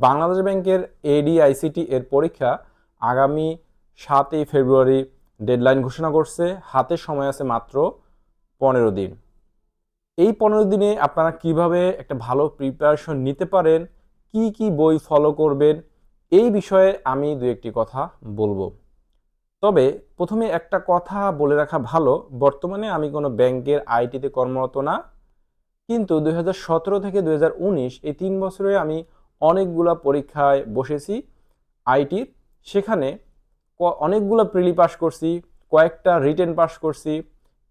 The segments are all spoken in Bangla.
বাংলাদেশ ব্যাংকের এডিআইসিটি এর পরীক্ষা আগামী সাতই ফেব্রুয়ারি ডেডলাইন ঘোষণা করছে। হাতে সময় আছে মাত্র পনেরো দিন। এই পনেরো দিনে আপনারা কীভাবে একটা ভালো প্রিপারেশন নিতে পারেন, কি কি বই ফলো করবেন, এই বিষয়ে আমি দু একটি কথা বলব। তবে প্রথমে একটা কথা বলে রাখা ভালো, বর্তমানে আমি কোনো ব্যাংকের আইটিতে কর্মরত না। কিন্তু দু হাজার সতেরো থেকে দু হাজার উনিশ এই তিন বছরে আমি অনেকগুলা পরীক্ষায় বসেছি আইটির সেখানে অনেকগুলো প্রিলি পাস করছি, কয়েকটা রিটেন পাস করছি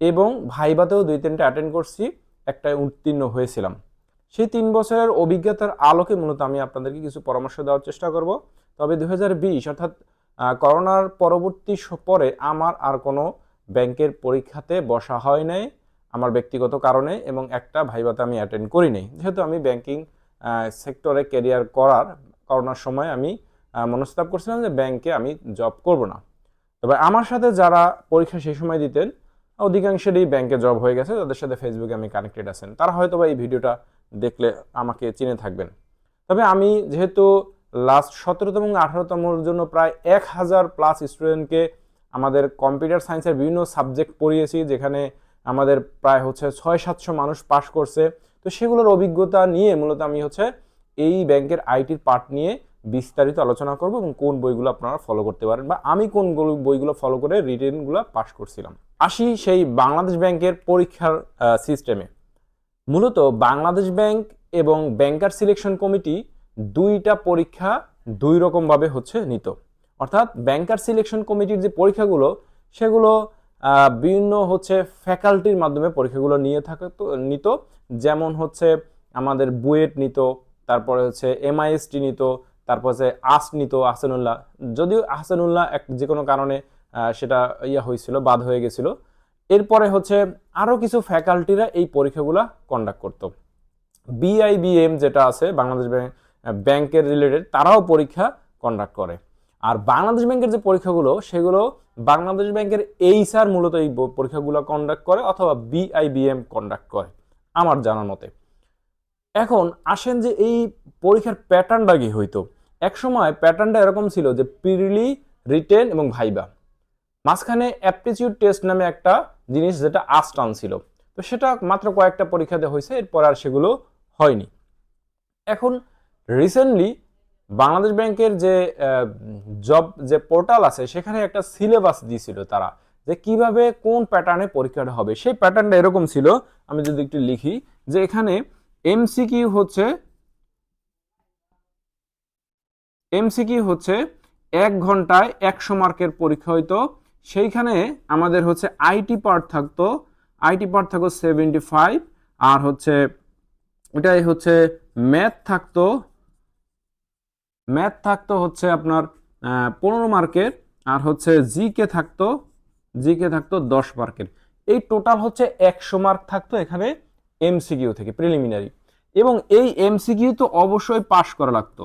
এবং ভাইবাতেও দুই তিনটা অ্যাটেন্ড করছি, একটায় উত্তীর্ণ হয়েছিলাম। সেই তিন বছরের অভিজ্ঞতার আলোকে মূলত আমি আপনাদেরকে কিছু পরামর্শ দেওয়ার চেষ্টা করব। তবে দু হাজার বিশ অর্থাৎ করোনার পরবর্তী পরে আমার আর কোনো ব্যাংকের পরীক্ষাতে বসা হয় নাই আমার ব্যক্তিগত কারণে এবং একটা ভাইবাতে আমি অ্যাটেন্ড করি নাই। যেহেতু আমি ব্যাংকিং সেক্টরে ক্যারিয়ার করার করোনার সময় আমি মনস্তাব করছিলাম যে ব্যাংকে আমি জব করব না। তবে আমার সাথে যারা পরীক্ষা সেই সময় দিতেন, অধিকাংশেরই ব্যাংকে জব হয়ে গেছে, তাদের সাথে ফেসবুকে আমি কানেক্টেড আছেন। তারা হয়তো বা এই ভিডিওটা দেখলে আমাকে চিনে থাকবেন। তবে আমি যেহেতু লাস্ট সতেরোতম এবং আঠারোতমর জন্য প্রায় এক হাজার প্লাস স্টুডেন্টকে আমাদের কম্পিউটার সায়েন্সের বিভিন্ন সাবজেক্ট পড়িয়েছি, যেখানে আমাদের প্রায় হচ্ছে ছয় সাতশো মানুষ পাশ করছে। তো সেগুলোর অভিজ্ঞতা নিয়ে মূলত আমি হচ্ছে এই ব্যাংকের আইটির পার্ট নিয়ে বিস্তারিত আলোচনা করব এবং কোন বইগুলো আপনারা ফলো করতে পারেন বা আমি কোন বইগুলো ফলো করে রিটেনগুলো পাশ করছিলাম। আসি সেই বাংলাদেশ ব্যাংকের পরীক্ষার সিস্টেমে মূলত বাংলাদেশ ব্যাংক এবং ব্যাংকার সিলেকশন কমিটি দুইটা পরীক্ষা দুই রকমভাবে হচ্ছে নিত। অর্থাৎ ব্যাংকার সিলেকশন কমিটির যে পরীক্ষাগুলো, সেগুলো বিভিন্ন হচ্ছে ফ্যাকাল্টির মাধ্যমে পরীক্ষাগুলো নিয়ে থাকতো নিত। যেমন হচ্ছে আমাদের বুয়েট নিত, তারপরে হচ্ছে এমআইএসটি নিত, তারপর হচ্ছে আস নিত, আহসানুল্লাহ। যদিও আহসানুল্লাহ এক যে কোনো কারণে সেটা ইয়া হয়েছিল, বাদ হয়ে গেছিল। এরপরে হচ্ছে আরও কিছু ফ্যাকাল্টিরা এই পরীক্ষাগুলো কন্ডাক্ট করতো। বিআইবিএম যেটা আছে, বাংলাদেশ ব্যাংক ব্যাংকের রিলেটেড তারাও পরীক্ষা কন্ডাক্ট করে। আর বাংলাদেশ ব্যাংকের যে পরীক্ষাগুলো, সেগুলো বাংলাদেশ ব্যাংকের এইচআর মূলত এই পরীক্ষাগুলো কন্ডাক্ট করে অথবা বিআইবিএম কন্ডাক্ট করে, আমার জানার মতে। এখন আসেন যে এই পরীক্ষার প্যাটার্নটা কি হইতো? একসময় প্যাটার্নটা এরকম ছিল যে প্রিলি রিটেন এবং ভাইবা। মাঝখানে অ্যাপটিচিউড টেস্ট নামে একটা জিনিস যেটা আস্টান ছিল। তো সেটা মাত্র কয়েকটা পরীক্ষাতে হয়েছে এরপর আর সেগুলো হয়নি। এখন রিসেন্টলি বাংলাদেশ ব্যাংকের যে জব, যে পোর্টাল আছে, সেখানে একটা সিলেবাস দিয়েছিল তারা যে কীভাবে কোন প্যাটার্নে পরীক্ষাটা হবে। সেই প্যাটার্নটা এরকম ছিল, আমি যদি একটু লিখি, যে এখানে এমসিকিউ হচ্ছে এমসিকিউ হচ্ছে এক ঘন্টায় একশো মার্কের পরীক্ষা হইতো। সেইখানে আমাদের হচ্ছে আইটি পার্ট থাকতো আইটি পার্ট থাকতো সেভেন্টি ফাইভ আর হচ্ছে, এটাই হচ্ছে ম্যাথ থাকতো ম্যাথ থাকতো হচ্ছে আপনার পনেরো মার্কের আর হচ্ছে জিকে থাকতো জিকে থাকতো দশ মার্কের। এই টোটাল হচ্ছে একশো মার্ক থাকতো এখানে এমসিকিউ থেকে, প্রিলিমিনারি। এবং এই এমসিকিউ তো অবশ্যই পাশ করা লাগতো।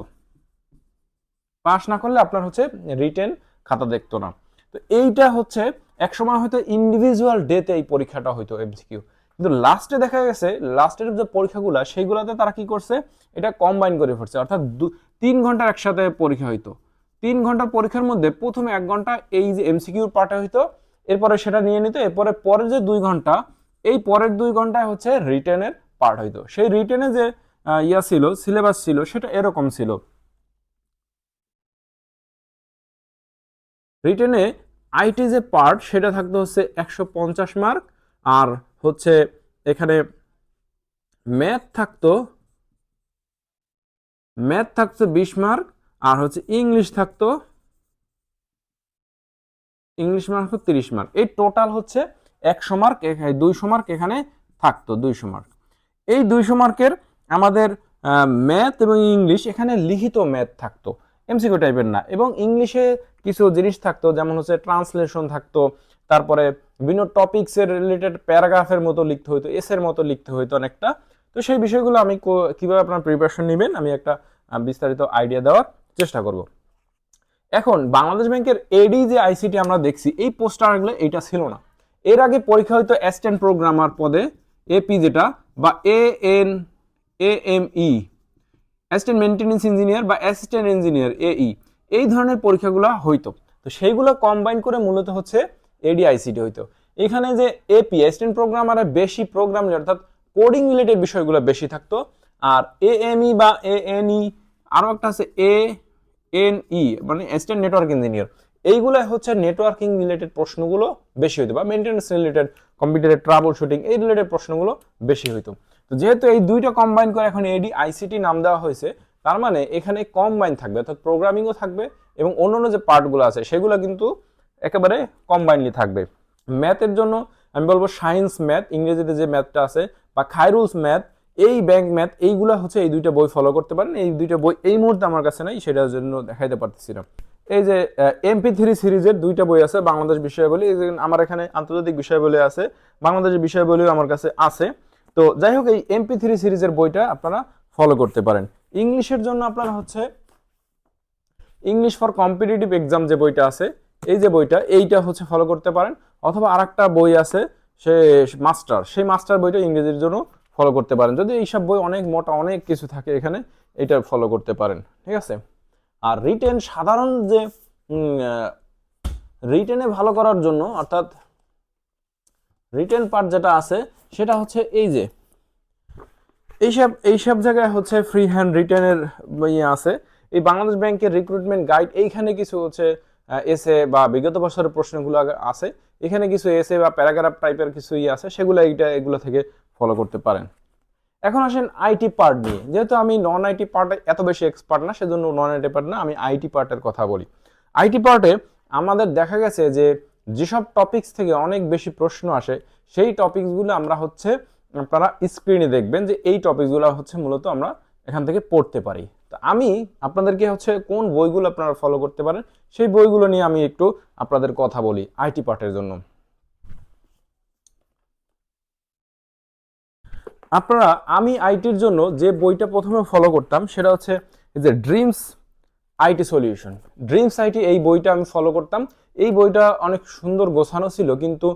পাস না করলে আপনার হচ্ছে রিটেন খাতা দেখতো না। তো এইটা হচ্ছে এক সময় হয়তো ইন্ডিভিজুয়াল ডেতে এই পরীক্ষাটা হয়তো এমসিকিউ। কিন্তু লাস্টে দেখা গেছে লাস্টের যে পরীক্ষাগুলো, সেইগুলোতে তারা কি করছে, এটা কম্বাইন করে ফেলছে। অর্থাৎ তিন ঘণ্টার একসাথে পরীক্ষা হইতো। তিন ঘণ্টার পরীক্ষার মধ্যে প্রথমে এক ঘণ্টা এই যে এমসিকিউর পার্টে হইতো, এরপরে সেটা নিয়ে নিত, এরপরে পরের যে দুই ঘণ্টা, এই পরের দুই ঘন্টায় হচ্ছে রিটেনের পার্ট হইতো। সেই রিটেনে যে ইয়া ছিল সিলেবাস ছিল, সেটা এরকম ছিল। রিটেনে আইটি যে পার্ট সেটা থাকতো হচ্ছে একশো পঞ্চাশ মার্ক আর হচ্ছে এখানে ম্যাথ থাকতো ম্যাথ থাকতো বিশ মার্ক, আর হচ্ছে ইংলিশ থাকতো, ইংলিশ মার্ক তিরিশ মার্ক। এই টোটাল হচ্ছে একশো মার্ক দুইশো মার্ক এখানে থাকতো, দুইশো মার্ক। এই দুইশো মার্কের আমাদের ম্যাথ এবং ইংলিশ এখানে লিখিত ম্যাথ থাকতো, এমসিকিউ টাইপের না। এবং ইংলিশে কিছু জিনিস থাকতো, যেমন হচ্ছে ট্রান্সলেশন থাকতো, তারপরে বিভিন্ন টপিক্সের রিলেটেড প্যারাগ্রাফের মতো লিখতে হইতো এসের মতো লিখতে হইতো অনেকটা। তো সেই বিষয়গুলো আমি কীভাবে আপনার প্রিপারেশন নেবেন, আমি একটা বিস্তারিত আইডিয়া দেওয়ার চেষ্টা করব। এখন, বাংলাদেশ ব্যাংকের এডি যে আইসিটি আমরা দেখছি, এই পোস্টারগুলো, এইটা ছিল না। এর আগে পরীক্ষা হয়তো অ্যাসিস্ট্যান্ট প্রোগ্রামার পদে এপি যেটা, বা A N A M E assistant maintenance engineer বা অ্যাসিস্ট্যান্ট ইঞ্জিনিয়ার এই এই ধরনের পরীক্ষাগুলো হইতো। তো সেইগুলো কম্বাইন করে মূলত হচ্ছে এডিআইসিটি হইতো। এখানে যে এপি অ্যাসিস্ট্যান্ট প্রোগ্রামারে বেশি প্রোগ্রাম অর্থাৎ কোডিং রিলেটেড বিষয়গুলো বেশি থাকতো। আর এএমই বা এএনই আরও একটা আছে এ এন ই মানে অ্যাসিস্ট্যান্ট নেটওয়ার্ক ইঞ্জিনিয়ার এইগুলো হচ্ছে নেটওয়ার্কিং রিলেটেড প্রশ্নগুলো বেশি হইতো বা মেনটেন্যান্স রিলেটেড কম্পিউটারের ট্রাবল শুটিং এই রিলেটেড প্রশ্নগুলো বেশি হইতো। তো যেহেতু এই দুইটা কম্বাইন করে এখন এডি আইসিটি নাম দেওয়া হয়েছে, তার মানে এখানে কম্বাইন থাকবে, অর্থাৎ প্রোগ্রামিংও থাকবে এবং অন্যান্য যে পার্টগুলো আছে, সেগুলো কিন্তু একেবারে কম্বাইনলি থাকবে। ম্যাথের জন্য আমি বলব সায়েন্স ম্যাথ ইংরেজিতে যে ম্যাথটা আছে বা খাইরুলস ম্যাথ এই ব্যাংক ম্যাথ এইগুলো হচ্ছে এই দুইটা বই ফলো করতে পারেন। এই দুইটা বই এই মুহূর্তে আমার কাছে নাই, সেটার জন্য দেখাইতে পারতেছি না। এই যে এমপি থ্রি সিরিজের দুইটা বই আছে, বাংলাদেশ বিষয়াবলী। আমার এখানে আন্তর্জাতিক বিষয়াবলী আছে বাংলাদেশের বিষয়াবলীও আমার কাছে আছে। তো যাই হোক, এই এমপি থ্রি সিরিজের বইটা আপনারা ফলো করতে পারেন। ইংলিশের জন্য আপনারা হচ্ছে ইংলিশ ফর কম্পিটিটিভ এক্সাম যে বইটা আছে, এই যে বইটা, এইটা হচ্ছে ফলো করতে পারেন। অথবা আরেকটা বই আছে সে মাস্টার, সেই মাস্টার বইটা ইংরেজির জন্য ফলো করতে পারেন। যদি এইসব বই অনেক মোটা, অনেক কিছু থাকে এখানে, এটা ফলো করতে পারেন, ঠিক আছে? আর রিটেন সাধারণ যে রিটেনে ভালো করার জন্য, অর্থাৎ রিটেন পার্ট যেটা আছে, সেটা হচ্ছে এই যে, এইসব এইসব জায়গায় হচ্ছে ফ্রি হ্যান্ড রিটেনের ইয়ে আছে। এই বাংলাদেশ ব্যাংকের রিক্রুটমেন্ট গাইড এইখানে কিছু হচ্ছে এসে বা বিগত বছরের প্রশ্নগুলো আছে। এখানে কিছু এসে বা প্যারাগ্রাফ টাইপের কিছু ইয়ে আছে, সেগুলো এইটা, এগুলো থেকে ফলো করতে পারেন। এখন আসেন আইটি পার্ট নিয়ে। যেহেতু আমি নন আইটি পার্টে এত বেশি এক্সপার্ট না, সেজন্য নন আইটি পার্ট না, আমি আইটি পার্টের কথা বলি। আইটি পার্টে আমাদের দেখা গেছে যে, যেসব টপিকস থেকে অনেক বেশি প্রশ্ন আসে, সেই টপিকসগুলো আমরা হচ্ছে, আপনারা স্ক্রিনে দেখবেন যে, এই টপিকসগুলো হচ্ছে মূলত আমরা এখান থেকে পড়তে পারি। তো আমি আপনাদেরকে হচ্ছে কোন বইগুলো আপনারা ফলো করতে পারেন, সেই বইগুলো নিয়ে আমি একটু আপনাদের কথা বলি আইটি পার্টের জন্য। আপনারা, আমি আইটির জন্য যে বইটা প্রথমে ফলো করতাম, সেটা হচ্ছে যে dreams IT solution. Dreams IT এই বইটা আমি ফলো করতাম। এই বইটা অনেক সুন্দর গোছানো ছিল, কিন্তু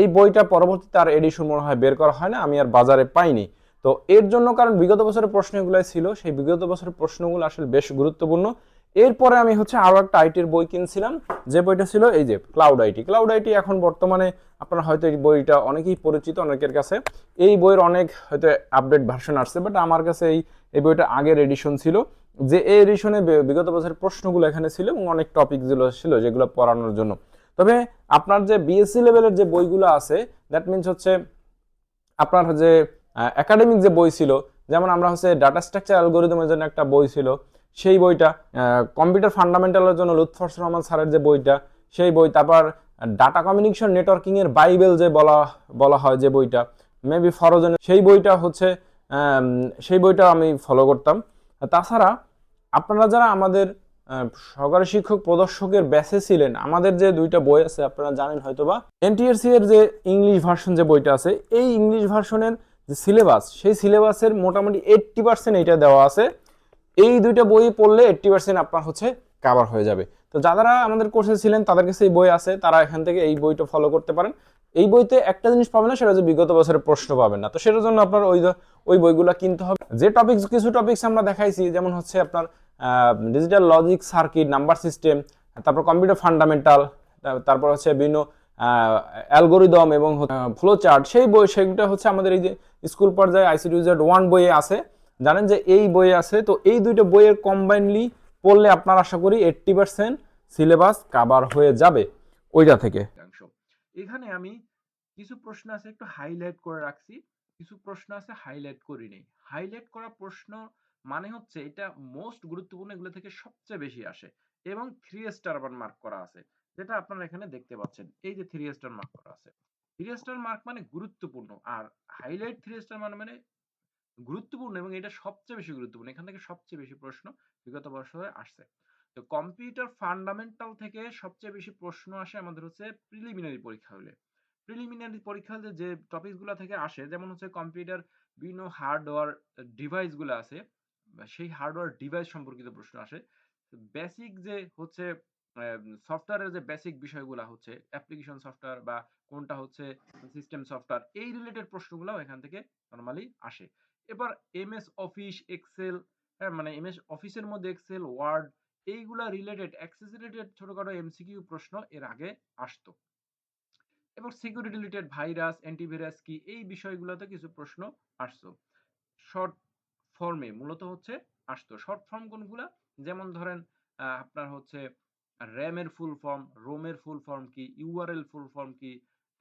এই বইটা পরবর্তীতে আর এডিশন মনে হয় বের করা হয় না, আমি আর বাজারে পাইনি। তো এর জন্য কারণ বিগত বছরের প্রশ্নগুলাই ছিল, সেই বিগত বছরের প্রশ্নগুলো আসলে বেশ গুরুত্বপূর্ণ। এরপরে আমি হচ্ছে আরও একটা আইটির বই কিনছিলাম, যে বইটা ছিল এই যে ক্লাউড আইটি ক্লাউড আইটি এখন বর্তমানে আপনারা হয়তো এই বইটা অনেকেই পরিচিত অনেকের কাছে। এই বইয়ের অনেক হয়তো আপডেট ভার্সন আসছে বাট আমার কাছে এই এই বইটা আগের এডিশন ছিল, যে এই এডিশনে বিগত বছরের প্রশ্নগুলো এখানে ছিল এবং অনেক টপিকগুলো ছিল যেগুলো পড়ানোর জন্য। তবে আপনার যে বিএসসি লেভেলের যে বইগুলো আছে দ্যাট মিনস হচ্ছে আপনার যে একাডেমিক যে বই ছিল, যেমন আমরা হচ্ছে ডাটা স্ট্রাকচার অ্যালগোরিদমের জন্য একটা বই ছিল, সেই বইটা কম্পিউটার ফান্ডামেন্টালের জন্য লুৎফর্স রহমান স্যারের যে বইটা, সেই বই, তারপর ডাটা কমিউনিকেশন নেটওয়ার্কিংয়ের বাইবেল যে বলা বলা হয় যে বইটা মেবি ফরজনের সেই বইটা হচ্ছে সেই বইটা আমি ফলো করতাম। তাছাড়া আপনারা যারা আমাদের সহকারী শিক্ষক প্রদর্শকের ব্যাসে ছিলেন, আমাদের যে দুইটা বই আছে, আপনারা জানেন হয়তোবা। এনটিএসসি এর যে ইংলিশ ভার্সন যে বইটা আছে, এই ইংলিশ ভার্সনের যে সিলেবাস সেই সিলেবাসের মোটামুটি এইট্টি পার্সেন্ট এইটা দেওয়া আছে। এই দুইটা বই পড়লে এইট্টি পার্সেন্ট আপনার হচ্ছে কাভার হয়ে যাবে। তো যারা আমাদের কোর্সে ছিলেন, তাদের কাছে এই বই আছে, তারা এখান থেকে এই বইটা ফলো করতে পারেন। এই বইতে একটা জিনিস পাবেন না, সেটা হচ্ছে বিগত বছরের প্রশ্ন পাবেন না। তো সেটার জন্য আপনার ওই ওই বইগুলো কিনতে হবে। যে টপিকস কিছু টপিকস আমরা দেখাইছি, যেমন হচ্ছে আপনার digital logic circuit number system তারপর কম্পিউটার ফান্ডামেন্টাল তারপর হচ্ছে বিভিন্ন অ্যালগোরিদম এবং ফ্লো চার্ট সেই বই সেগুলো হচ্ছে আমাদের এই যে স্কুল পর্যায়ে আইসিটি ইউজার ওয়ান বইয়ে আছে। জানেন যে এই বইয়ে আছে, তো এই দুইটা বইয়ের কম্বাইনলি পড়লে আপনার আশা করি এইট্টি পার্সেন্ট সিলেবাস কাভার হয়ে যাবে ওইটা থেকে। এখানে আমি কিছু প্রশ্ন আছে একটু হাইলাইট করে রাখছি, কিছু প্রশ্ন আছে হাইলাইট করি নেই। হাইলাইট করা প্রশ্ন মানে হচ্ছে এটা মোস্ট গুরুত্বপূর্ণ এগুলো থেকে সবচেয়ে বেশি আসে এবং থ্রি স্টার মার্ক করা আছে। যেটা আপনারা এখানে দেখতে পাচ্ছেন। এই যে থ্রি স্টার মার্ক করা আছে। থ্রি স্টার মার্ক মানে গুরুত্বপূর্ণ। আর হাইলাইট থ্রি স্টার মানে মানে গুরুত্বপূর্ণ এবং এটা সবচেয়ে বেশি গুরুত্বপূর্ণ। এখান থেকে সবচেয়ে বেশি প্রশ্ন বিগত বছরে আসছে। তো কম্পিউটার ফান্ডামেন্টাল থেকে সবচেয়ে বেশি প্রশ্ন আসে আমাদের হচ্ছে প্রিলিমিনারি পরীক্ষা হলে। প্রিলিমিনারি পরীক্ষা হলে যে টপিকগুলো থেকে আসে, যেমন হচ্ছে কম্পিউটার বিভিন্ন হার্ডওয়্যার ডিভাইসগুলো আছে, সেই হার্ডওয়্যার ডিভাইস সম্পর্কিত প্রশ্ন আসে। বেসিক যে হচ্ছে সফটওয়্যারের যে বেসিক বিষয়গুলো হচ্ছে অ্যাপ্লিকেশন সফটওয়্যার বা কোনটা হচ্ছে সিস্টেম সফটওয়্যার এই রিলেটেড প্রশ্নগুলো এখান থেকে নর্মালি আসে এবার এমএস অফিস এক্সেল হ্যাঁ? মানে এমএস অফিসের মধ্যে এক্সেল, ওয়ার্ড এইগুলা রিলেটেড অ্যাক্সেস রিলেটেড ছোটখাটো এমসিকিউ প্রশ্ন এর আগে আসতো। এবং সিকিউরিটি রিলেটেড ভাইরাস, অ্যান্টিভাইরাস কি এই বিষয়গুলোতে কিছু প্রশ্ন আসতো। শর্ট ফর্মে মূলত হচ্ছে আসতো। শর্ট ফর্ম কোনগুলা? যেমন ধরেন আপনার হচ্ছে RAM এর ফুল ফর্ম, এর ফুল ফর্ম কি, URL ফুল ফর্ম কি,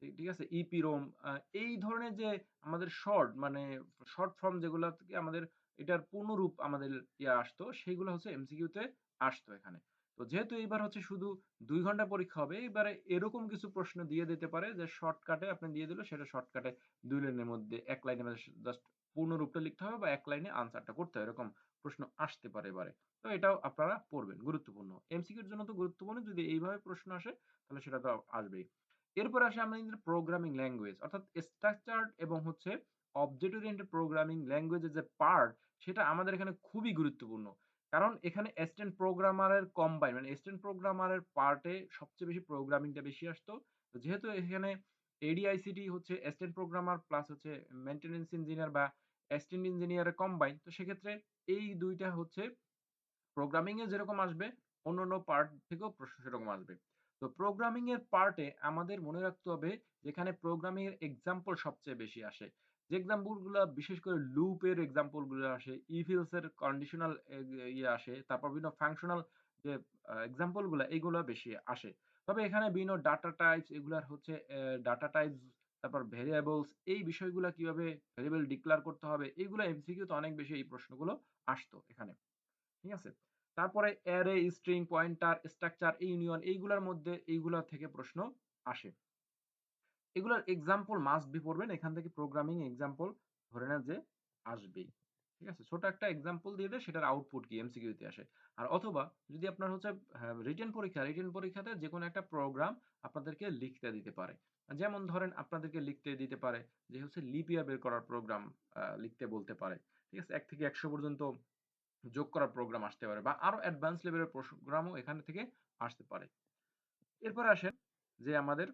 ঠিক আছে? EPROM আ এই ধরনের যে আমাদের শর্ট মানে শর্ট ফর্ম যেগুলা থেকে আমাদের এটার পূর্ণরূপ আমাদের ইয়ে আসতো, সেগুলো হচ্ছে এমসিকিউতে আসতো এখানে। তো যেহেতু এইবার হচ্ছে শুধু ২ ঘণ্টা পরীক্ষা হবে, এবারে এরকম কিছু প্রশ্ন দিয়ে দিতে পারে যে শর্টকাটে আপনি দিয়ে দিল সেটা শর্টকাটে ২ লাইনের মধ্যে ১ লাইনের মধ্যে জাস্ট পূর্ণরূপটা লিখতে হবে বা ১ লাইনে আনসারটা করতে হবে। এরকম প্রশ্ন আসতে পারে এবারে। তো এটাও আপনারা পড়বেন, গুরুত্বপূর্ণ। এমসিকিউর জন্য তো গুরুত্বপূর্ণ যদি এইভাবে প্রশ্ন আসে তাহলে সেটা তো আসবেই। এরপরে আসে আমাদের প্রোগ্রামিং ল্যাঙ্গুয়েজ অর্থাৎ স্ট্রাকচারড এবং হচ্ছে অবজেক্ট ওরিয়েন্টেড প্রোগ্রামিং ল্যাঙ্গুয়েজের যে পার্ট সেটা আমাদের এখানে খুবই গুরুত্বপূর্ণ। কারণ এখানে অ্যাসিস্ট্যান্ট প্রোগ্রামারের কম্বাইন মানে অ্যাসিস্ট্যান্ট প্রোগ্রামারের পার্টে সবচেয়ে বেশি প্রোগ্রামিংটা বেশি আসতো। যেহেতু এখানে এডিআইসিটি হচ্ছে অ্যাসিস্ট্যান্ট প্রোগ্রামার প্লাস হচ্ছে মেইনটেন্যান্স ইঞ্জিনিয়ার বা অ্যাসিস্ট্যান্ট ইঞ্জিনিয়ারের কম্বাইন। তো সেক্ষেত্রে এই দুইটা হচ্ছে প্রোগ্রামিং এ যেরকম আসবে অন্যান্য পার্ট থেকেও প্রশ্ন সেরকম আসবে। তো প্রোগ্রামিং এর পার্টে আমাদের মনে রাখতে হবে যেখানে প্রোগ্রামিং এর এক্সাম্পল সবচেয়ে বেশি আসে। যে এক্সাম্পলগুলা বিশেষ করে লুপ এর এক্সাম্পলগুলো আসে, এর কন্ডিশনাল ইয়ে আসে, তারপর বিভিন্ন ফাংশনাল যে আ এক্সাম্পলগুলা এগুলা বেশি আসে। তবে এখানে বিভিন্ন ডাটা টাইপস এগুলার হচ্ছে ডাটা টাইপস তারপর ভেরিয়েবলস এই বিষয়গুলা কীভাবে ভেরিয়েবল ডিক্লেয়ার করতে হবে এগুলা এমসিকিউ তে অনেক বেশি এই প্রশ্নগুলো আসতো এখানে। ঠিক আছে? তারপরে array, string, pointer, structure, union এইগুলার মধ্যে এইগুলা থেকে প্রশ্ন আসে। এগুলার এক্সাম্পল মাস্ট বি পড়বেন। এখান থেকে প্রোগ্রামিং এক্সাম্পল ধরে নেন যে আসবেই। ঠিক আছে? ছোট একটা এক্সাম্পল দিয়ে দেয় সেটার আউটপুট কি এমসিকিউ তে আসে। আর অথবা যদি আপনার হচ্ছে হ্যাঁ, রিটেন পরীক্ষা, রিটেন পরীক্ষাতে যেকোনো একটা প্রোগ্রাম আপনাদেরকে লিখতে দিতে পারে। যেমন ধরেন আপনাদেরকে লিখতে দিতে পারে যে হচ্ছে লিপিয়া বের করার প্রোগ্রাম লিখতে বলতে পারে। ঠিক আছে? এক থেকে ১০০ পর্যন্ত যোগ করার প্রোগ্রাম আসতে পারে বা আরও অ্যাডভান্স লেভেলের প্রোগ্রামও এখান থেকে আসতে পারে। এরপরে আসেন যে আমাদের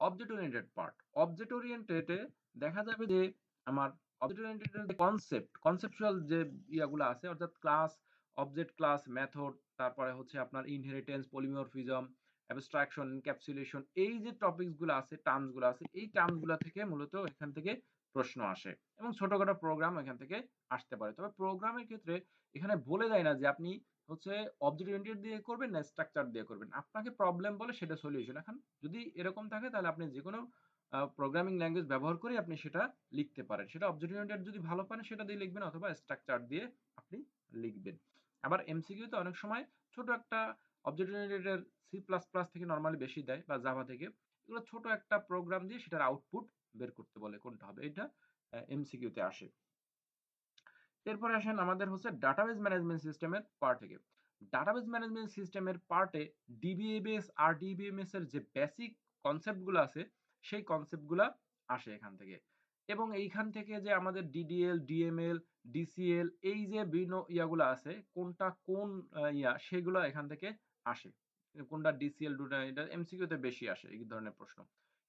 object oriented part. Object oriented দেখা যাবে যে আমার অবজেক্ট ওরিয়েন্টেড যে কনসেপ্ট, কনসেপচুয়াল যে ইয়াগুলা আছে অর্থাৎ ক্লাস, অবজেক্ট ক্লাস, মেথড তারপরে হচ্ছে আপনার ইনহেরিটেন্স, পলিমরফিজম, অ্যাবস্ট্রাকশন, এনক্যাপসুলেশন এই যে টপিকসগুলা আছে, টার্মসগুলা আছে এই টার্মসগুলা থেকে মূলত এখান থেকে প্রশ্ন আসে এবং ছোটখাটো প্রোগ্রাম এখান থেকে আসতে পারে। তবে প্রোগ্রামের ক্ষেত্রে এখানে বলে দেয় না যে আপনি হচ্ছে অবজেক্ট দিয়ে করবেন না স্ট্রাকচার দিয়ে করবেন। আপনাকে প্রবলেম বলে সেটা সলিউশন। এখন যদি এরকম থাকে তাহলে আপনি যেকোনো, আ প্রোগ্রামিং ল্যাঙ্গুয়েজ ব্যবহার করে আপনি সেটা লিখতে পারেন। সেটা অবজেক্ট ওরিয়েন্টেড যদি ভালো পারেন সেটা দিয়ে লিখবেন অথবা স্ট্রাকচার দিয়ে আপনি লিখবেন। আবার এমসিকিউ তে অনেক সময় ছোট একটা অবজেক্ট ওরিয়েন্টেড এর সি প্লাস প্লাস থেকে নর্মালি বেশি দেয় বা জাভা থেকে। এগুলো ছোট একটা প্রোগ্রাম দিয়ে সেটার আউটপুট বের করতে বলে কোনটা হবে। এটা আ এমসিকিউ তে আসে। এরপরে আসেন আমাদের হচ্ছে ডাটাবেস ম্যানেজমেন্ট সিস্টেমের পার্ট থেকে। ডাটাবেস ম্যানেজমেন্ট সিস্টেমের পার্টে ডিবিএমএস, আরডিবিএমএস এর যে বেসিক কনসেপ্টগুলা আছে সেই কনসেপ্টগুলা আসে এখান থেকে। এবং এইখান থেকে যে আমাদের ডিডিএল, ডিএমএল, ডিসিএল এই যে বিভিন্ন ইয়াগুলা আছে কোনটা কোন ইয়া সেগুলা এখান থেকে আসে। কোনটা ডিসিএল এটা এমসিকিউ তে বেশি আসে এই ধরনের প্রশ্ন।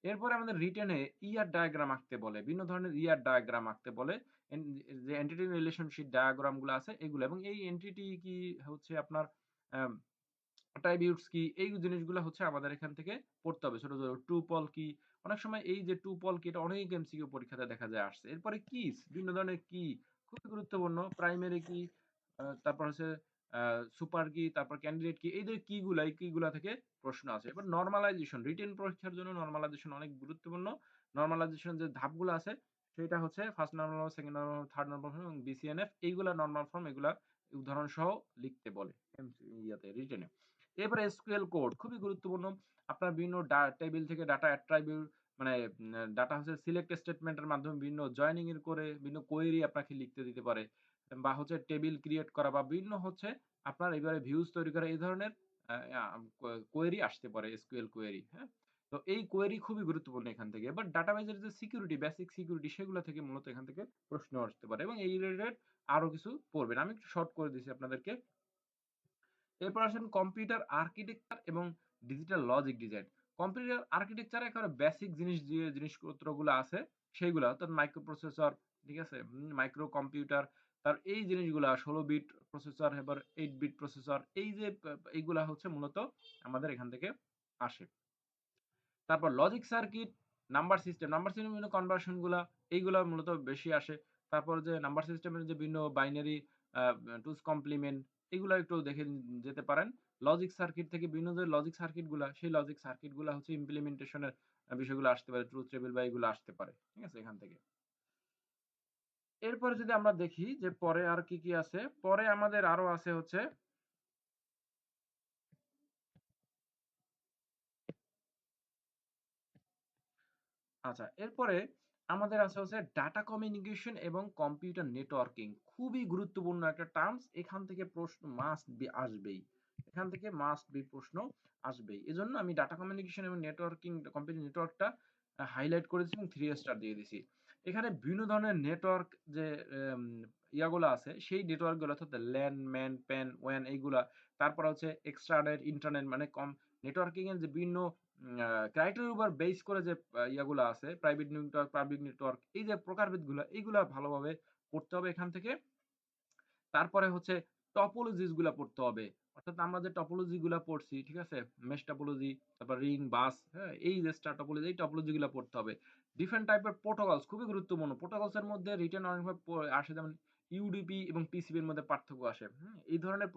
এরপরে আমাদের রিটেনে ইয়ার ডায়াগ্রাম আঁকতে বলে। বিভিন্ন ধরনের ইয়ার ডায়াগ্রাম আঁকতে বলে। যে এন্টিটি রিলেশনশিপ ডায়াগ্রামগুলো আছে এগুলো এবং এই এন্টিটি কি হচ্ছে আপনার অ্যাট্রিবিউটস কি এই জিনিসগুলো হচ্ছে আমাদের এখান থেকে পড়তে হবে। ছোট, ছোট টুপল কি অনেক সময় এই যে টুপল কি এটা অনেক এমসিকিউ পরীক্ষাতে দেখা যায় আসছে। এরপরে কিস বিভিন্ন ধরনের কি খুবই গুরুত্বপূর্ণ প্রাইমারি কি তারপর হচ্ছে সুপার কি তারপর ক্যান্ডিডেট কি এই যে কি গুলা এই কি গুলা থেকে প্রশ্ন আসে। এবার নরমালাইজেশন রিটেন পরীক্ষার জন্য নরমালাইজেশন অনেক গুরুত্বপূর্ণ। নরমালাইজেশন যে ধাপগুলো আছে সেটা হচ্ছে first normal form, second normal form, third normal form এবং বিসিএনএফ এইগুলা নরমাল ফর্ম এগুলা উদাহরণ সহ লিখতে বলে ইয়াতে রিটেনে। এরপরে এসকিউএল কোড খুবই গুরুত্বপূর্ণ। আপনার বিভিন্ন টেবিল থেকে ডাটা অ্যাট্রিবিউট মানে ডাটা হচ্ছে সিলেক্ট স্টেটমেন্টের মাধ্যমে বিভিন্ন জয়েনিং এর করে বিভিন্ন কোয়েরি আপনাকে লিখতে দিতে পারে। বা হচ্ছে টেবিল ক্রিয়েট করা বা বিভিন্ন হচ্ছে আপনার এবারে ভিউজ তৈরি করা এই ধরনের কোয়েরি আসতে পারে এসকিউএল কোয়েরি, হ্যাঁ? তো এই কোয়েরি খুবই গুরুত্বপূর্ণ এখান থেকে। বাট ডাটাবেজের যে সিকিউরিটি, বেসিক সিকিউরিটি সেগুলো থেকে মূলত এখান থেকে প্রশ্ন আসতে পারে এবং এই রিলেটেড আরও কিছু পড়বেন। আমি একটু শর্ট করে দিছি আপনাদেরকে। এরপর আসেন কম্পিউটার আর্কিটেকচার এবং ডিজিটাল লজিক ডিজাইন। কম্পিউটার আর্কিটেকচারে একেবারে বেসিক জিনিস যে জিনিসপত্রগুলো আছে সেইগুলা অর্থাৎ মাইক্রো প্রসেসর, ঠিক আছে? মাইক্রো কম্পিউটার, তার এই জিনিসগুলা 16 বিট প্রসেসর এবার 8 বিট প্রসেসর এই যে এইগুলা হচ্ছে মূলত আমাদের এখান থেকে আসে। তারপর logic circuit, number system, number সিস্টেমের বিভিন্ন কনভার্সনগুলা এইগুলা মূলত বেশি আসে। তারপর যে নাম্বার সিস্টেমের যে বিভিন্ন বাইনারি টুস কমপ্লিমেন্ট এগুলা একটু দেখে যেতে পারেন। লজিক সার্কিট থেকে বিভিন্ন যে লজিক সার্কিটগুলা সেই লজিক সার্কিটগুলা হচ্ছে ইমপ্লিমেন্টেশন এর আ বিষয়গুলো আসতে পারে। ট্রুথ টেবল বা এগুলো আসতে পারে। ঠিক আছে? এখান থেকে। এরপরে যদি আমরা দেখি যে পরে আর কি, কি আছে? পরে আমাদের আরও আছে হচ্ছে আচ্ছা, এরপরে আমাদের আছে হচ্ছে ডাটা কমিউনিকেশন এবং কম্পিউটার নেটওয়ার্কিং। খুবই গুরুত্বপূর্ণ একটা টার্মস। এখান থেকে প্রশ্ন মাস্ট বি আসবেই। এখান থেকে মাস্ট বি প্রশ্ন আসবেই। এজন্য আমি ডাটা কমিউনিকেশন এবং নেটওয়ার্কিং কম্পিউটার নেটওয়ার্কটা হাইলাইট করেছি এবং থ্রি স্টার দিয়ে দিছি। এখানে বিভিন্ন ধরনের নেটওয়ার্ক যে ইয়াগুলা আছে সেই নেটওয়ার্কগুলো অর্থাৎ LAN, MAN, PAN, WAN এইগুলা। তারপর হচ্ছে এক্সট্রানেট, ইন্টারনেট মানে কম নেটওয়ার্কিং এর যে বিভিন্ন ক্রাইটেরিয়ার উপর বেস করে যে ইয়াগুলা আছে প্রাইভেট নেটওয়ার্ক, পাবলিক নেটওয়ার্ক এই যে প্রকারভেদগুলা এইগুলা ভালোভাবে পড়তে হবে এখান থেকে। তারপরে হচ্ছে টপোলজিসগুলা পড়তে হবে। অর্থাৎ আমরা যে টপোলজি গুলা পড়ছি, ঠিক আছে? মেশ টপোলজি, তারপর রিং, বাস, হ্যাঁ? এই যে স্টার টপোলজি এই টপোলজি গুলা পড়তে হবে। ডিফারেন্ট টাইপের প্রোটোকলস খুবই গুরুত্বপূর্ণ। প্রোটোকলস এর মধ্যে রিটেন অনেকভাবে আসে যেমন ইউডিপি এবং টিসিপি এর মধ্যে পার্থক্য আসে। এই ধরনের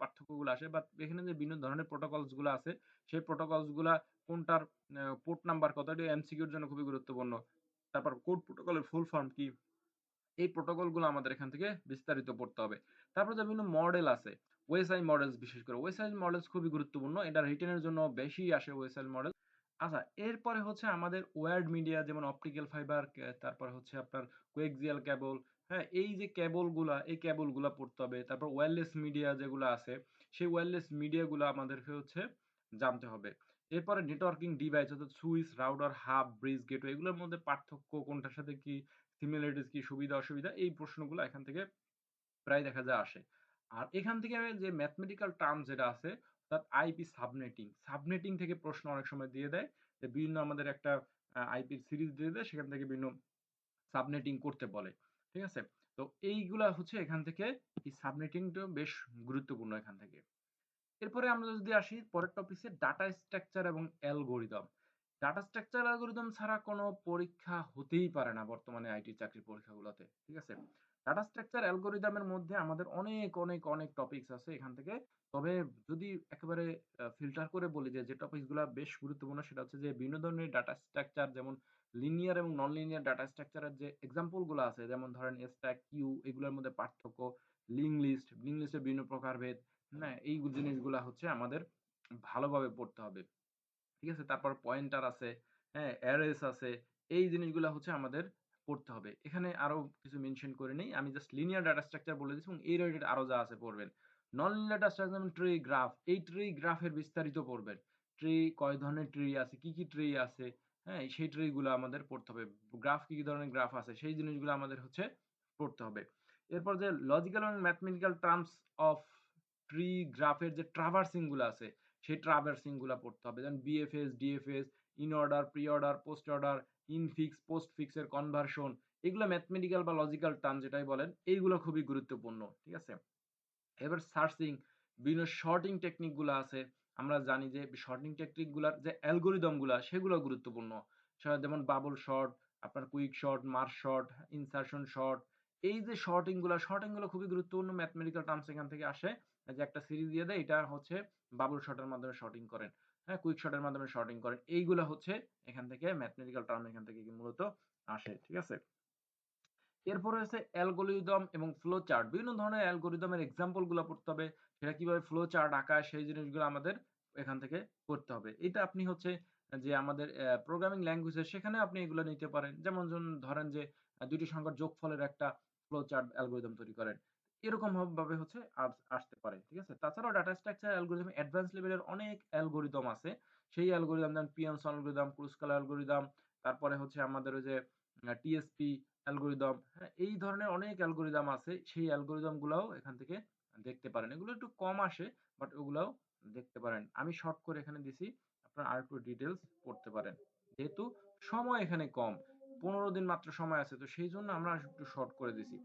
পার্থক্যগুলো আসে বাট এখানে যে বিভিন্ন ধরনের প্রোটোকলসগুলা আছে সেই প্রোটোকলসগুলা কোনটার পোর্ট নাম্বার কত এটা এমসিকিউ এর জন্য খুবই গুরুত্বপূর্ণ। তারপর কোড প্রোটোকলের ফুল ফর্ম কি? এই প্রোটোকলগুলো আমাদের এখান থেকে বিস্তারিত পড়তে হবে। তারপর যে বিভিন্ন মডেল আছে, ওএসআই মডেলস বিশেষ করে। ওএসআই মডেলস খুবই গুরুত্বপূর্ণ। এটা রিটেন এর জন্য বেশি আসে ওএসআই মডেল। আচ্ছা, এরপরে হচ্ছে আমাদের ওয়্যারড মিডিয়া যেমন অপটিক্যাল ফাইবার তারপর হচ্ছে আপনার কোয়েক্সিয়াল কেবল, হ্যাঁ? এই যে কেবলগুলা এই কেবলগুলা পড়তে হবে। তারপর ওয়্যারলেস মিডিয়া যেগুলা আছে সেই ওয়্যারলেস মিডিয়া গুলা আমাদেরকে হচ্ছে জানতে হবে। এরপরে নেটওয়ার্কিং ডিভাইস অর্থাৎ switch, router, hub, bridge, gateway এগুলোর মধ্যে পার্থক্য কোনটার সাথে কি সিমিলারিটিস কি সুবিধা-অসুবিধা এই প্রশ্নগুলো এখান থেকে প্রায় দেখা যায় আসে। আর এখান থেকে যে ম্যাথমেটিক্যাল টার্ম যেটা আছে অর্থাৎ আইপি সাবনেটিং। সাবনেটিং থেকে প্রশ্ন অনেক সময় দিয়ে দেয়। যে, বিভিন্ন আমাদের একটা, আ আইপির সিরিজ দিয়ে দেয়, সেখান থেকে বিভিন্ন সাবনেটিং করতে বলে। ঠিক আছে? তো এইগুলা হচ্ছে এখান থেকে এই সাবনেটিংটা বেশ গুরুত্বপূর্ণ এখান থেকে। এরপরে আমরা যদি আসি পরের টপিকসে ডাটা স্ট্রাকচার এবং অ্যালগরিদম। ডাটা স্ট্রাকচার অ্যালগরিদম ছাড়া কোনো পরীক্ষা হতেই পারে না বর্তমানে আইটি চাকরির পরীক্ষাগুলোতে। ঠিক আছে? ডাটা স্ট্রাকচার অ্যালগরিদমের মধ্যে আমাদের অনেক, অনেক, অনেক টপিকস আছে এখান থেকে। তবে যদি একেবারে ফিল্টার করে বলি যে, যে টপিকসগুলা বেশ গুরুত্বপূর্ণ সেটা হচ্ছে যে বিভিন্ন ধরনের ডাটা স্ট্রাকচার যেমন লিনিয়ার এবং নন লিনিয়ার ডাটা স্ট্রাকচারের যে এক্সাম্পলগুলা আছে যেমন ধরেন স্ট্যাক, কিউ এগুলোর মধ্যে পার্থক্য, লিঙ্ক লিস্ট, লিঙ্ক লিস্টের বিভিন্ন প্রকারভেদ, হ্যাঁ? এই জিনিসগুলা হচ্ছে আমাদের ভালোভাবে পড়তে হবে। ঠিক আছে? তারপর পয়েন্টার আছে, হ্যাঁ? অ্যারেস আছে। এই জিনিসগুলা হচ্ছে আমাদের পড়তে হবে। এখানে আরও কিছু মেনশন করে নেই। আমি জাস্ট লিনিয়ার ডাটা স্ট্রাকচার বলে দিচ্ছি এবং এর রিলেটেড আরও যা আছে পড়বেন। নন লিনিয়ার ডাটা স্ট্রাকচার যেমন ট্রি, গ্রাফ। এই ট্রি, গ্রাফের বিস্তারিত পড়বেন। ট্রি কয় ধরনের ট্রি আছে, কি, কি ট্রি আছে, হ্যাঁ? সেই ট্রি গুলা আমাদের পড়তে হবে। গ্রাফ কি, কি ধরনের গ্রাফ আছে সেই জিনিসগুলো আমাদের হচ্ছে পড়তে হবে। এরপর যে লজিক্যাল এবং ম্যাথমেটিক্যাল টার্মস অফ ট্রি, গ্রাফের যে ট্রাভার্সিংগুলা আছে সেই ট্রাভার্সিংগুলা পড়তে হবে। যেমন BFS, DFS, in order, pre order, post order, infix, postfix এর কনভার্সন এগুলা ম্যাথমেটিক্যাল বা লজিক্যাল টার্ম যেটাই বলেন এইগুলো খুবই গুরুত্বপূর্ণ। ঠিক আছে? এবার সার্চিং বিভিন্ন সর্টিং টেকনিকগুলা আছে। আমরা জানি যে সর্টিং টেকনিকগুলার যে অ্যালগরিদমগুলা সেগুলো গুরুত্বপূর্ণ। যেমন বাবল সর্ট, আপনার quick sort merge sort insertion sort এই যে সর্টিংগুলা, সর্টিংগুলো খুবই গুরুত্বপূর্ণ ম্যাথমেটিক্যাল টার্মস এখান থেকে আসে। যে একটা সিরিজ দিয়ে দেয় এটা হচ্ছে বাবল সর্ট এর মাধ্যমে শর্টিং করেন। হ্যাঁ? কুইক এর মাধ্যমে সর্টিং করেন। এইগুলা হচ্ছে এখান থেকে ম্যাথমেটিক্যাল টার্ম এখান থেকে মূলত আসে। ঠিক আছে? এরপরে হচ্ছে অ্যালগরিদম এবং ফ্লো চার্ট। বিভিন্ন ধরনের অ্যালগরিদমের এক্সাম্পলগুলা পড়তে হবে। সেটা কীভাবে ফ্লো চার্ট আঁকা সেই জিনিসগুলো আমাদের এখান থেকে করতে হবে। এটা আপনি হচ্ছে যে আমাদের প্রোগ্রামিং ল্যাঙ্গুয়েজ সেখানে আপনি এগুলো নিতে পারেন। যেমন ধরেন যে আ ২ টি সংখ্যার যোগফলের একটা ফ্লো চার্ট অ্যালগরিদম তৈরি করেন। এরকম ভাবে হচ্ছে আসতে পারে। ঠিক আছে? তাছাড়াও ডাটা স্ট্রাকচার অ্যালগরিদম অ্যাডভান্স লেভেলের অনেক অ্যালগরিদম আছে। সেই অ্যালগরিদম যেমন পিয়ারস অ্যালগরিদম, ক্রুস্কাল অ্যালগরিদম, তারপরে হচ্ছে আমাদের ওই যে টিএসপি অ্যালগরিদম? এই ধরনের অনেক অ্যালগরিদম আছে। সেই অ্যালগরিদম গুলাও এখান থেকে দেখতে পারেন। এগুলো একটু কম আসে বাট ওগুলাও দেখতে পারেন। আমি শর্ট করে এখানে দিছি। আপনারা আর একটু ডিটেলস পড়তে পারেন। যেহেতু সময় এখানে কম। ১৫ দিন মাত্র সময় আছে। তো সেই জন্য আমরা একটু শর্ট করে দিছি।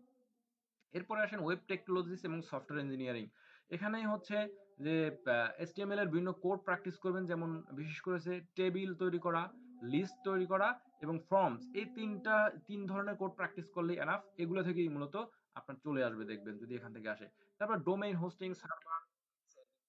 এরপরে আসেন ওয়েব টেকনোলজিস এবং সফটওয়্যার ইঞ্জিনিয়ারিং এখানেই হচ্ছে যে এসটিএমএল এর বিভিন্ন কোড প্র্যাকটিস করবেন, যেমন বিশেষ করে টেবিল তৈরি করা লিস্ট তৈরি করা এবং ফর্মস এই তিনটা, তিন ধরনের কোড প্র্যাকটিস করলে এনাফ এগুলো থেকেই মূলত আপনার চলে আসবে দেখবেন যদি এখান থেকে আসে। তারপর ডোমেইন হোস্টিং সার্ভার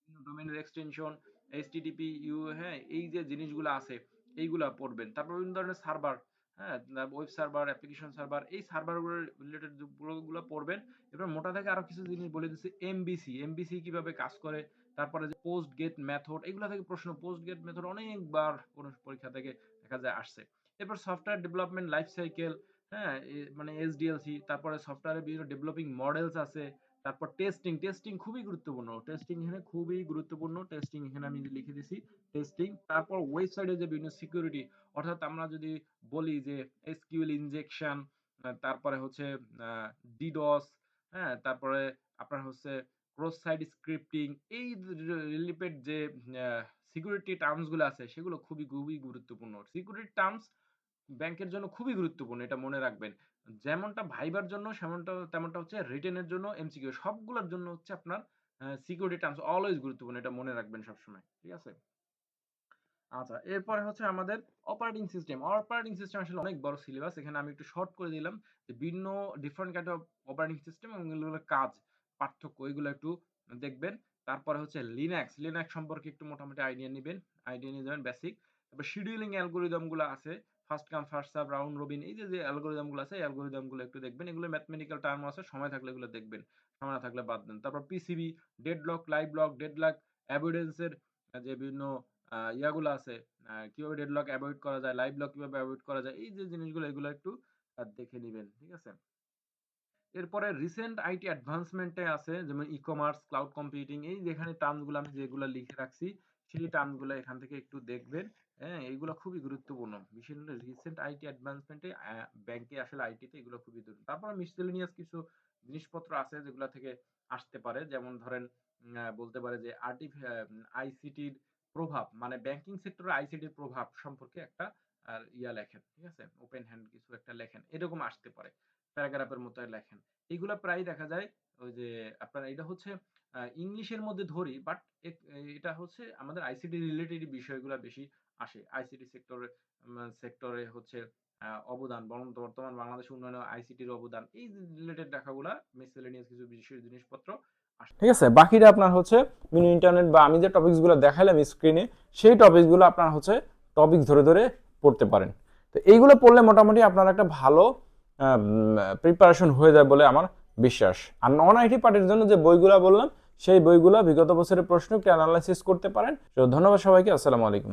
ডোমেইনের এক্সটেনশন এইচটিটিপি ইউ হ্যাঁ এই যে জিনিসগুলো আছে, এইগুলা পড়বেন। তারপর বিভিন্ন ধরনের সার্ভার হ্যাঁ ওয়েব সার্ভার অ্যাপ্লিকেশন সার্ভার এই সার্ভারগুলো রিলেটেডগুলো পড়বেন। এবার মোটা থেকে আরও কিছু জিনিস বলে দিচ্ছি এমবিসি এমবিসি কীভাবে কাজ করে, তারপরে যে পোস্ট গেট মেথড এগুলো থেকে প্রশ্ন পোস্ট গেট মেথড অনেকবার কোন পরীক্ষা থেকে দেখা যায় আসছে। এরপর সফটওয়্যার ডেভেলপমেন্ট লাইফ সাইকেল হ্যাঁ মানে এসডিএলসি তারপরে সফটওয়্যারের বিভিন্ন ডেভেলপিং মডেলস আছে তারপর টেস্টিং টেস্টিং খুবই গুরুত্বপূর্ণ। টেস্টিং এখানে খুবই গুরুত্বপূর্ণ। টেস্টিং এখানে আমি লিখে দিছি। টেস্টিং তারপর ওয়েবসাইটে যে বিভিন্ন সিকিউরিটি অর্থাৎ আমরা যদি বলি যে এসকিউএল ইনজেকশন তারপরে হচ্ছে ডিডস হ্যাঁ তারপরে আপনার হচ্ছে ক্রস সাইড স্ক্রিপ্টিং এই রিলেটেড যে সিকিউরিটি টার্মসগুলো আছে সেগুলো খুবই খুবই গুরুত্বপূর্ণ। সিকিউরিটি টার্মস ব্যাংকের জন্য খুবই গুরুত্বপূর্ণ এটা মনে রাখবেন। যেমনটা ভাইবার জন্য, সেমনটা, তেমনটা হচ্ছে রিটেনের জন্য এমসিকিউ সবগুলোর জন্য হচ্ছে আপনার সিকিউরিটি টার্মস অলওয়েজ গুরুত্বপূর্ণ, এটা মনে রাখবেন সবসময়, ঠিক আছে? আচ্ছা এরপরে হচ্ছে আমাদের অপারেটিং সিস্টেম অপারেটিং সিস্টেম আসলে অনেক বড় সিলেবাস এখানে আমি একটু শর্ট করে দিলাম, যে ভিন্ন different kind of operating system এবং এগুলোর কাজ, পার্থক্য, এগুলো একটু দেখবেন, তারপরে হচ্ছে লিনাক্স লিনাক্স সম্পর্কে একটু মোটামুটি আইডিয়া নেবেন আইডিয়া নিয়ে যাবেন বেসিক তারপর শিডিউলিং অ্যালগোরিদমগুলো আছে first come first serve round robin এই যে যে অ্যালগোরিদমগুলো আছে, এই অ্যালগোরিদমগুলো একটু দেখবেন। এগুলো ম্যাথমেটিক্যাল টার্ম আছে, সময় থাকলে এগুলো দেখবেন, সময় না থাকলে বাদ দেন। তারপর PCB deadlock live lock deadlock অ্যাভিডেন্সের যে বিভিন্ন ইয়াগুলো আছে কীভাবে ডেডলক অ্যাভয়েড করা যায় লাইভ লক কীভাবে অ্যাভয়েড করা যায়, এই যে জিনিসগুলো, এগুলো একটু দেখে নেবেন, ঠিক আছে? এরপরে রিসেন্ট আইটি অ্যাডভান্সমেন্টে আছে, যেমন ই কমার্স ক্লাউড কম্পিউটিং এই যেখানে টার্মসগুলো আমি যেগুলো লিখে রাখছি, সেই টার্মসগুলো এখান থেকে একটু দেখবেন। হ্যাঁ এইগুলো খুবই গুরুত্বপূর্ণ। বিশেষ করে রিসেন্ট আইটি অ্যাডভান্সমেন্টে ব্যাংকে আসলে আইটিতে এগুলো খুবই গুরুত্ব। তারপরে মিসেলেনিয়াস কিছু জিনিসপত্র আছে যেগুলো থেকে আসতে পারে। যেমন ধরেন বলতে পারে যে আর্টি আইসিটির প্রভাব মানে ব্যাংকিং সেক্টরে আইসিটির প্রভাব সম্পর্কে একটা ইয়া লেখেন, ঠিক আছে? ওপেন হ্যান্ড কিছু একটা লেখেন। এরকম আসতে পারে, প্যারাগ্রাফের মতো লেখেন। এগুলা প্রায় দেখা যায় ওই যে আপনার এটা হচ্ছে ইংলিশের মধ্যে ধরি বাট এটা হচ্ছে আমাদের আইসিটি রিলেটেড বিষয়গুলো বেশি আসে। আইসিটি সেক্টরে সেক্টরে হচ্ছে অবদান। বরং বর্তমান বাংলাদেশ উন্নয়নে আইসিটির অবদান। এই রিলেটেড লেখাগুলা মিসেলেনিয়াস কিছু বিশেষ জিনিসপত্র ঠিক আছে, বাকিটা আপনার হচ্ছে মিনি ইন্টারনেট বা আমি যে টপিকসগুলো দেখালাম স্ক্রিনে সেই টপিকসগুলো আপনার হচ্ছে টপিক ধরে ধরে পড়তে পারেন। তো এইগুলো পড়লে মোটামুটি আপনার একটা ভালো প্রিপারেশন হয়ে যায় বলে আমার বিশ্বাস। আর নন আইটি পার্টির জন্য যে বইগুলো বললাম, সেই বইগুলো বিগত বছরের প্রশ্নকে অ্যানালাইসিস করতে পারেন। তো ধন্যবাদ সবাইকে, আসসালামু আলাইকুম।